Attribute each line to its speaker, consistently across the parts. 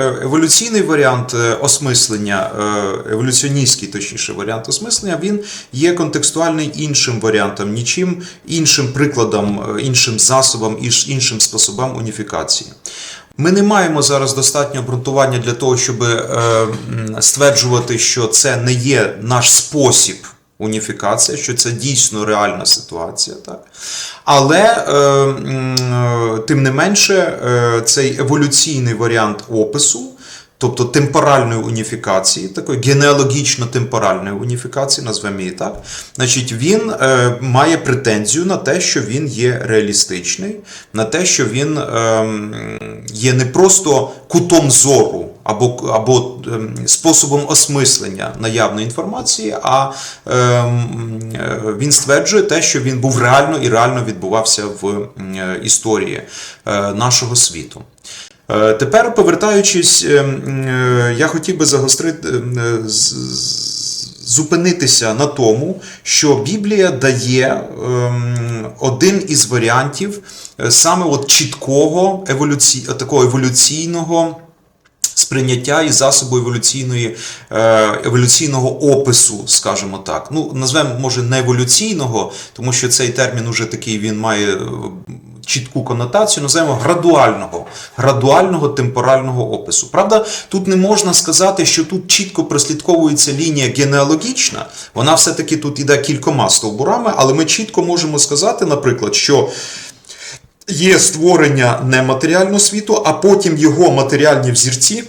Speaker 1: Е, Еволюційний варіант е, осмислення, е, еволюціоністський, точніше, варіант осмислення, він є контекстуальний іншим варіантом, нічим іншим прикладом, іншим засобом, іншим способом уніфікації. Ми не маємо зараз достатньо обґрунтування для того, щоб стверджувати, що це не є наш спосіб уніфікації, що це дійсно реальна ситуація. Так? Але е, е, тим не менше, е, цей еволюційний варіант опису. Тобто темпоральної уніфікації, такої генеалогічно-темпоральної уніфікації, назвемо її так. Значить, він е, має претензію на те, що він є реалістичний, на те, що він е, є не просто кутом зору або, або ем, способом осмислення наявної інформації, а ем, е, він стверджує те, що він був реально і реально відбувався в е, історії е, нашого світу. Тепер, повертаючись, е, м, е, я хотів би загострити, зупинитися на тому, що Біблія дає ем, один із варіантів саме от чіткого еволюці... такого еволюційного. Сприйняття і засобу еволюційної, е, еволюційного опису, скажімо так. Ну, назвемо, може, не еволюційного, тому що цей термін уже такий він має е, чітку конотацію, називаємо градуального, градуального темпорального опису. Правда, тут не можна сказати, що тут чітко прослідковується лінія генеалогічна, вона все-таки тут іде кількома стовбурами, але ми чітко можемо сказати, наприклад, що. Є створення нематеріального світу, а потім його матеріальні взірці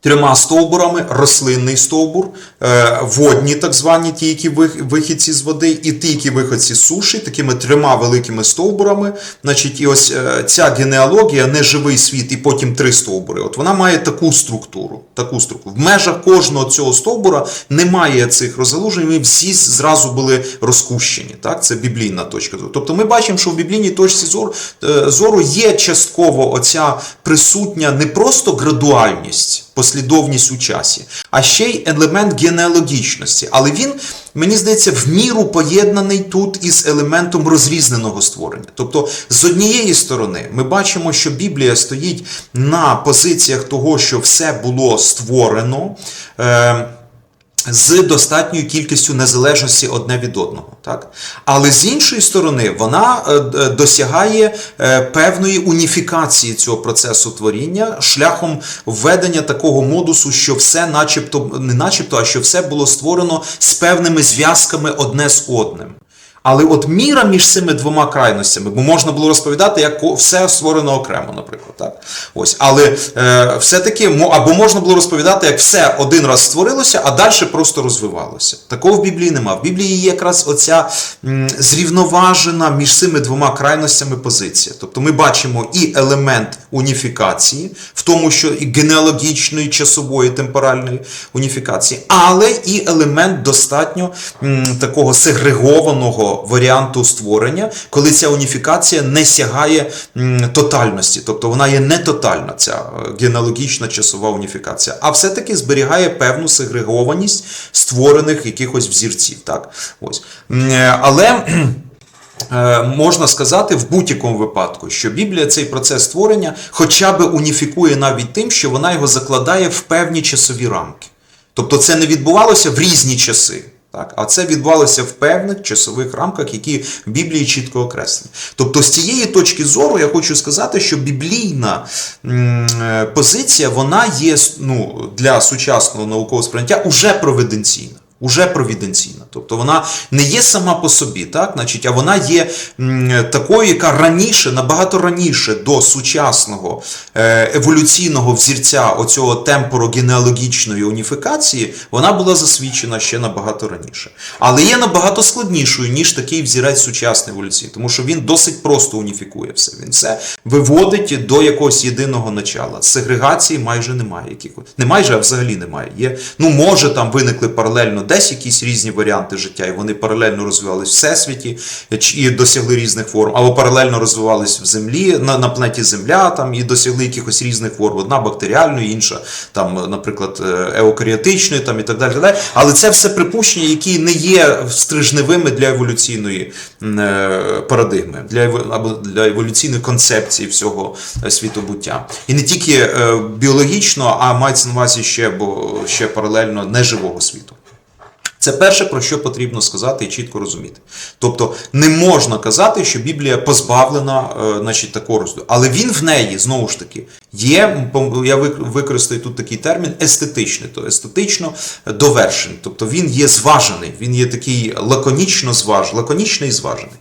Speaker 1: трьома стовбурами: рослинний стовбур, е, водні, так звані, ті, які вих- вихідці з води, і ті, які виходці з суші, такими трьома великими стовбурами. Значить, і ось е, ця генеалогія, неживий світ, і потім три стовбури. От вона має таку структуру. Таку структуру. В межах кожного цього стовбура немає цих розгалужень, вони всі зразу були розкущені. Так? Це біблійна точка зору. Тобто ми бачимо, що в біблійній точці зору, е, зору є частково оця присутня не просто градуальність, послідовність у часі, а ще й елемент генеалогічності. Але він, мені здається, в міру поєднаний тут із елементом розрізненого створення. Тобто, з однієї сторони, ми бачимо, що Біблія стоїть на позиціях того, що все було створено. Е, з достатньою кількістю незалежності одне від одного. Так? Але з іншої сторони, вона е, досягає е, певної уніфікації цього процесу творіння шляхом введення такого модусу, що все начебто, не начебто, а що все було створено з певними зв'язками одне з одним. Але от міра між цими двома крайностями, бо можна було розповідати, як все створено окремо, наприклад. Так? Ось. Але е, все-таки або можна було розповідати, як все один раз створилося, а далі просто розвивалося. Такого в Біблії нема. В Біблії є якраз оця м, зрівноважена між цими двома крайностями позиція. Тобто ми бачимо і елемент уніфікації, в тому, що і генеалогічної, часової, темпоральної уніфікації, але і елемент достатньо м, такого сегрегованого варіанту створення, коли ця уніфікація не сягає тотальності, тобто вона є не тотальна, ця е, генеалогічна часова уніфікація, а все-таки зберігає певну сегрегованість створених якихось взірців. Так? Ось. Е, Але. Е, Можна сказати в будь-якому випадку, що Біблія цей процес створення хоча б уніфікує навіть тим, що вона його закладає в певні часові рамки. Тобто це не відбувалося в різні часи. Так, а це відбувалося в певних часових рамках, які в Біблії чітко окреслені. Тобто, з цієї точки зору я хочу сказати, що біблійна е, позиція вона є ну, для сучасного наукового сприйняття уже провиденційна. Уже провіденційна. Тобто вона не є сама по собі, так? Значить, а вона є такою, яка раніше, набагато раніше до сучасного е, еволюційного взірця оцього темпорогенеалогічної уніфікації, вона була засвідчена ще набагато раніше. Але є набагато складнішою, ніж такий взірець сучасної еволюції, тому що він досить просто уніфікує все. Він все виводить до якогось єдиного начала. Сегрегації майже немає. Не майже, а взагалі немає. Є, ну, може, там виникли паралельно десь якісь різні варіанти. Варіанти життя, і вони паралельно розвивались в всесвіті і досягли різних форм, або паралельно розвивались в землі на, на планеті Земля, там і досягли якихось різних форм. Одна бактеріальної, інша там, наприклад, еукаріотичної, там і так далі. далі. Але це все припущення, які не є стрижневими для еволюційної е, парадигми, для або для еволюційної концепції всього е, світобуття. І не тільки е, біологічно, а мається на увазі ще, бо ще паралельно неживого світу. Це перше, про що потрібно сказати і чітко розуміти. Тобто не можна казати, що Біблія позбавлена е, значить, такого розділу. Але він в неї, знову ж таки, є, я вик- використаю тут такий термін, естетичний, то естетично довершений. Тобто він є зважений, він є такий лаконічно зваж, лаконічний зважений.